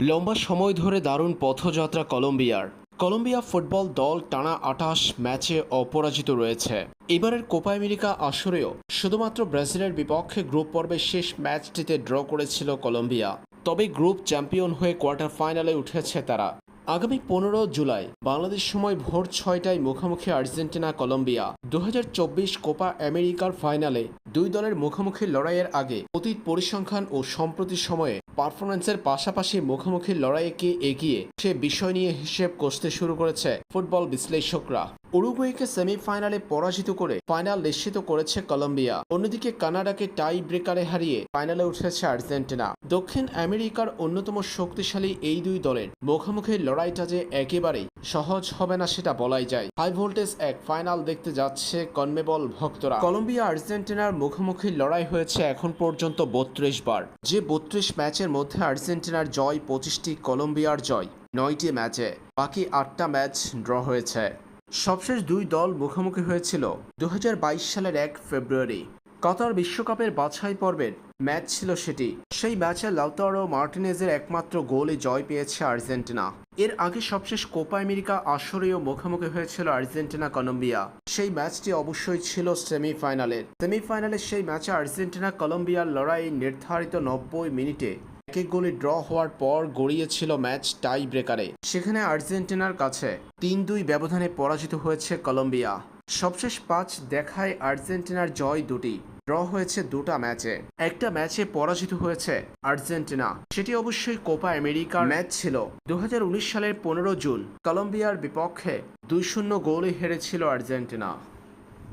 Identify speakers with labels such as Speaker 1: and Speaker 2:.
Speaker 1: লম্বা সময় ধরে দারুণ পথযাত্রা কলম্বিয়ার। কলম্বিয়া ফুটবল দল টানা আটাশ ম্যাচে অপরাজিত রয়েছে। এবারের কোপা আমেরিকা আসরেও শুধুমাত্র ব্রাজিলের বিপক্ষে গ্রুপ পর্বের শেষ ম্যাচটিতে ড্র করেছিল কলম্বিয়া। তবে গ্রুপ চ্যাম্পিয়ন হয়ে কোয়ার্টার ফাইনালে উঠেছে তারা। আগামী পনেরো জুলাই বাংলাদেশ সময় ভোর ছয়টায় মুখোমুখি আর্জেন্টিনা কলম্বিয়া। দু হাজার চব্বিশ কোপা আমেরিকার ফাইনালে দুই দলের মুখোমুখি লড়াইয়ের আগে অতীত পরিসংখ্যান ও সম্প্রতি সময়ে পারফরম্যান্সের পাশাপাশি মুখোমুখি লড়াইকে এগিয়ে সে বিষয় নিয়ে হিসেব কষতে শুরু করেছে ফুটবল বিশ্লেষকরা। উরুগুয়েকে সেমিফাইনালে পরাজিত করে ফাইনাল নিশ্চিত করেছে কলম্বিয়া। অন্যদিকে কানাডাকে টাই ব্রেকারে হারিয়ে ফাইনালে উঠেছে আর্জেন্টিনা। দক্ষিণ আমেরিকার অন্যতম শক্তিশালী এই দুই দলের মুখোমুখি লড়াইটা যে একেবারেই সহজ হবে না সেটা বলাই যায়। হাই ভোল্টেজ এক ফাইনাল দেখতে যাচ্ছে কনমেবল ভক্তরা। কলম্বিয়া আর্জেন্টিনার মুখোমুখি লড়াই হয়েছে এখন পর্যন্ত বত্রিশ বার। যে বত্রিশ ম্যাচের মধ্যে আর্জেন্টিনার জয় পঁচিশটি, কলম্বিয়ার জয় নয়টি ম্যাচে। বাকি আটটা ম্যাচ ড্র হয়েছে। সবশেষ দুই দল মুখোমুখি হয়েছিল দু হাজার বাইশ সালের এক ফেব্রুয়ারি। কাতার বিশ্বকাপের বাছাই পর্বের ম্যাচ ছিল সেটি। সেই ম্যাচে লাউতারো মার্টিনেজের একমাত্র গোলে জয় পেয়েছে আর্জেন্টিনা। এর আগে সবশেষ কোপা আমেরিকা আসরেও মুখোমুখি হয়েছিল আর্জেন্টিনা কলম্বিয়া। সেই ম্যাচটি অবশ্যই ছিল সেমিফাইনালের। সেমিফাইনালের সেই ম্যাচে আর্জেন্টিনা কলম্বিয়ার লড়াই নির্ধারিত নব্বই মিনিটে এক গোলে ড্র হওয়ার পর গড়িয়েছিল ম্যাচ টাই ব্রেকারে সেখানে আর্জেন্টিনার কাছে তিন দুই ব্যবধানে পরাজিত হয়েছে কলম্বিয়া। সবশেষ পাঁচ দেখায় আর্জেন্টিনার জয় দুটি, ড্র হয়েছে দুটা ম্যাচে। একটা ম্যাচে পরাজিত হয়েছে আর্জেন্টিনা। সেটি অবশ্যই কোপা আমেরিকার ম্যাচ ছিল। দু হাজার উনিশ সালের পনেরো জুন কলম্বিয়ার বিপক্ষে দুই শূন্য গোলে হেরেছিল আর্জেন্টিনা।